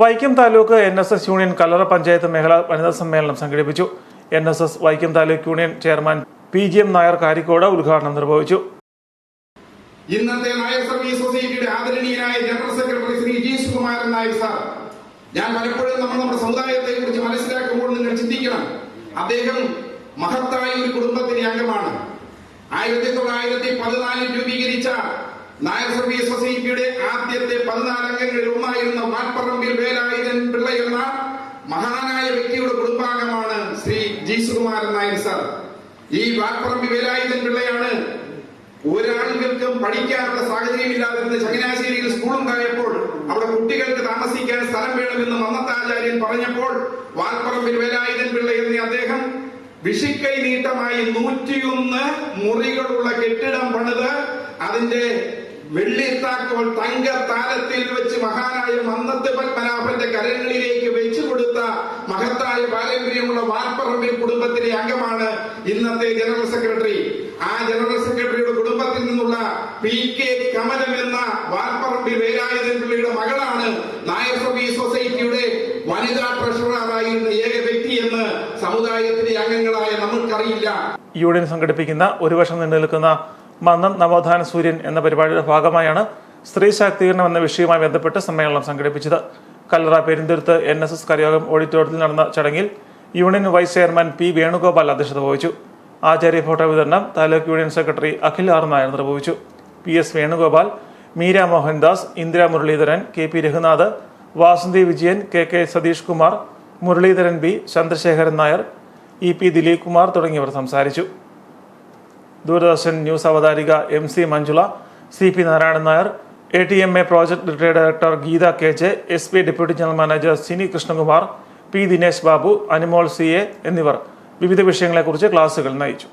Vaikom taluk N S S union Kallara panchayat മേഖലാ വനിതാ സമ്മേളനം സംഘടിപ്പിച്ചു. N S S Vaikom taluk union chairman P G M Nair Karikode ഉദ്ഘാടനം നിർവഹിച്ചു. ഇന്നത്തെ നായർ സർവീസ് സൊസൈറ്റിയുടെ ആദരണീയനായ general secretary Shri G Sukumaran Nair sir ഞാൻ പലപ്പോഴും നമ്മൾ നമ്മുടെ സമുദായത്തെ കുറിച്ച് മനസ്സിലാക്കുമ്പോൾ നിങ്ങൾ ചിന്തിക്കണം. അദ്ദേഹം മഹത്തായ ഒരു കുടുംബത്തിന്റെ അംഗമാണ്. ആയിരത്തി തൊള്ളായിരത്തി പതിനാലിൽ നായർ സർവീസ് സൊസൈറ്റിയുടെ ആദ്യത്തെ പതിനാല് അംഗങ്ങളിൽ ഒന്നായിരുന്ന വാൽപ്പറമ്പിൽ വേലായുധൻ പിള്ള എന്ന മഹാനായ വ്യക്തിയുടെ കുടുംബാംഗമാണ് ശ്രീ ജി സുകുമാരൻ നായർ സാർ. ഈ വാൽപ്പറമ്പി വേലായുധൻ പിള്ളയാണ് ഒരാളുകൾക്കും പഠിക്കാനുള്ള സാഹചര്യമില്ലാതിരുന്ന ചങ്ങനാശ്ശേരിയിൽ സ്കൂളുണ്ടായപ്പോൾ അവിടെ കുട്ടികൾക്ക് താമസിക്കാൻ സ്ഥലം വേണമെന്ന് മന്നത്താചാര്യൻ പറഞ്ഞപ്പോൾ വാൽപ്പറമ്പിൽ വേലായുധൻ പിള്ള എന്ന അദ്ദേഹം വിഷിക്കൈ നീട്ടമായി നൂറ്റിയൊന്ന് മുറികളുള്ള കെട്ടിടം പണിത് അതിന്റെ വെള്ളിത്താക്കോൽ തങ്ക താരത്തിൽ വെച്ച് മഹാനായ മന്നത്ത് പത്മനാഭന്റെ കരങ്ങളിലേക്ക് വെച്ചു കൊടുത്ത മഹത്തായ പാരമ്പര്യമുള്ള വാർപ്പറമ്പിൽ കുടുംബത്തിലെ അംഗമാണ് ഇന്നത്തെ ജനറൽ സെക്രട്ടറി. ആ ജനറൽ സെക്രട്ടറിയുടെ കുടുംബത്തിൽ നിന്നുള്ള പി കെ കമലം എന്ന വാർപ്പറമ്പി വേലായുധൻ പിള്ളിയുടെ മകളാണ് നായർ സർവീസ് സൊസൈറ്റിയുടെ വനിതാ ട്രഷററായിരുന്ന ഏക വ്യക്തി എന്ന് സമുദായത്തിലെ അംഗങ്ങളായ നമുക്കറിയില്ല യൂണിയൻ സംഘടിപ്പിക്കുന്ന ഒരു വർഷം നീണ്ടു മന്നം നവോത്ഥാന സൂര്യൻ എന്ന പരിപാടിയുടെ ഭാഗമായാണ് സ്ത്രീ ശാക്തീകരണം എന്ന വിഷയവുമായി ബന്ധപ്പെട്ട് സമ്മേളനം സംഘടിപ്പിച്ചത്. Kallara Perinthuruthu N S S കരയോഗം ഓഡിറ്റോറിയത്തിൽ നടന്ന ചടങ്ങിൽ union vice chairman P Venugopal അധ്യക്ഷത വഹിച്ചു. ആചാര്യ ഫോട്ടോ വിതരണം taluk union secretary Akhil R Nair നിർവഹിച്ചു. P S Venugopal Meera Mohandas Indira Muraleedharan K P Raghunath Vasanthi Vijayan K K Satheesh Kumar Muraleedharan B Chandrasekharan Nair E P Dileep Kumar തുടങ്ങിയവർ സംസാരിച്ചു. Doordarshan news അവതാരിക M C Manjula C P Narayanan Nair A T M A project director Geetha K J S P deputy general manager Sini Krishnakumar P Dinesh Babu Animol C A എന്നിവർ. വിവിധ വിഷയങ്ങളെക്കുറിച്ച് ക്ലാസുകൾ നയിച്ചു.